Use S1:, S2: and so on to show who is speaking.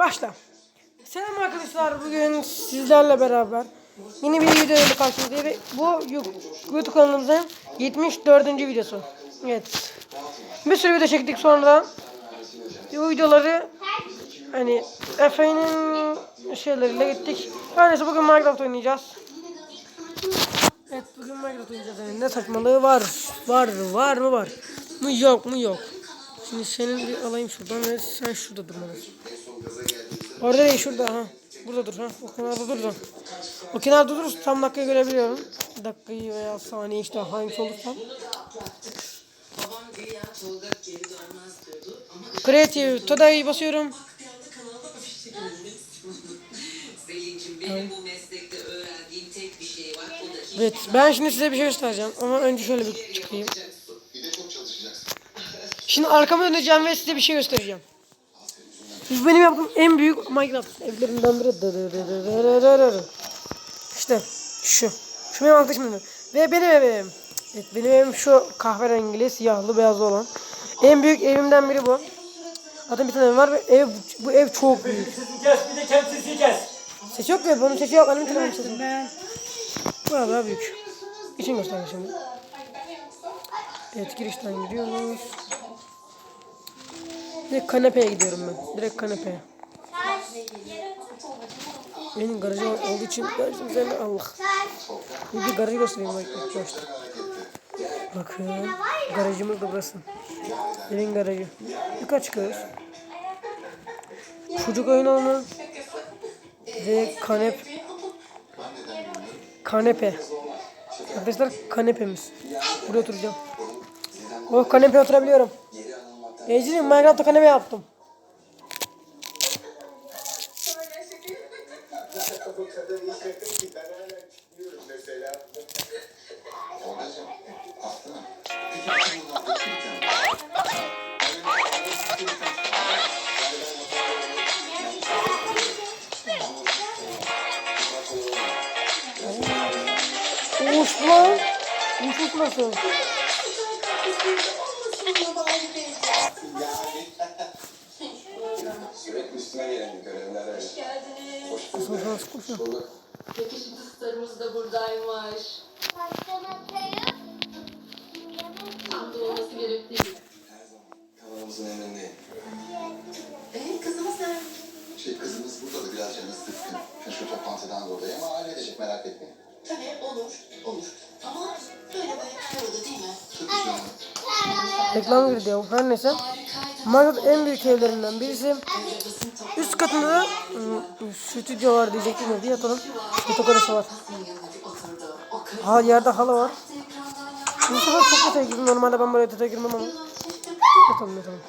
S1: Başla. Selam arkadaşlar. Bugün sizlerle beraber yeni bir video ile karşınızdayım. Bu YouTube kanalımızın 74. videosu. Evet. Bir sürü video çektik sonra bu videoları hani Efe'nin şeyleriyle gittik. Her neyse bugün Minecraft oynayacağız. Evet bugün Minecraft oynayacağız. Yani ne saçmalığı var. Var var mı var. Mı yok mu yok. Şimdi senin bir alayım şuradan ve sen şurada durmalısın. Orada değil şurada ha. Burada dur ha. O kenarda dur da. O kenarda durursa tam dakikayı görebiliyorum. Dakikayı veya saniye işte hangisi olursa. Creative Today'ı basıyorum. Evet ben şimdi size bir şey göstereceğim. Ama önce şöyle bir çıkayım. Şimdi arkamı döneceğim ve size bir şey göstereceğim. Bu benim yaptığım en büyük Minecraft evlerimden biri. İşte şu. Şu benim arkadaşım. Ve benim evim. Evet, benim evim şu kahverengili, siyahlı, beyazlı olan. En büyük evimden biri bu. Zaten bir tane ev var ve ev, bu ev çok büyük.
S2: Sesini kes bir de kendi sesini kes.
S1: Ses yok ya bunun sesi yok. Benim telefonum sesi. Bura daha büyük. İçin göstereyim şimdi. Evet girişten gidiyoruz. Direkt kanepeye gidiyorum ben. Direkt kanepeye. Benim garajım olduğu için garajım üzerine Allah. Bir, bir garajı göstereyim bak. Bakın garajımız da burası. Benim garajı. Yukarı çıkıyoruz. Çocuk oyun alanı ve kanep kanepe. Arkadaşlar kanepemiz. Buraya oturacağım. Oh kanepeye oturabiliyorum. Ecrin Minecraft tokaneme yaptım. Uçma. Uçma nasıl?
S3: Sürekli üstüme gelen görevler öyle.
S1: Nasıl nasıl koşuyor?
S4: yakışıklı da buradaymış. Kızımız
S3: burada da biraz canı. Şu, toplantıdan dolayı ama halledecek merak etmeyin.
S4: Tabii olur, olur. Ama böyle böyle burada değil mi?
S3: Sürpriz canım.
S1: Reklam girdi ya. Her neyse. Minecraft en büyük evlerinden birisi. Üst katında da ım, stüdyo var diyecektim ya. Bir yatalım. Yatak var. Ha yerde halı var. Bu sefer çok detaya girdim. Normalde ben böyle detaya girmem ama. Yatalım yatalım.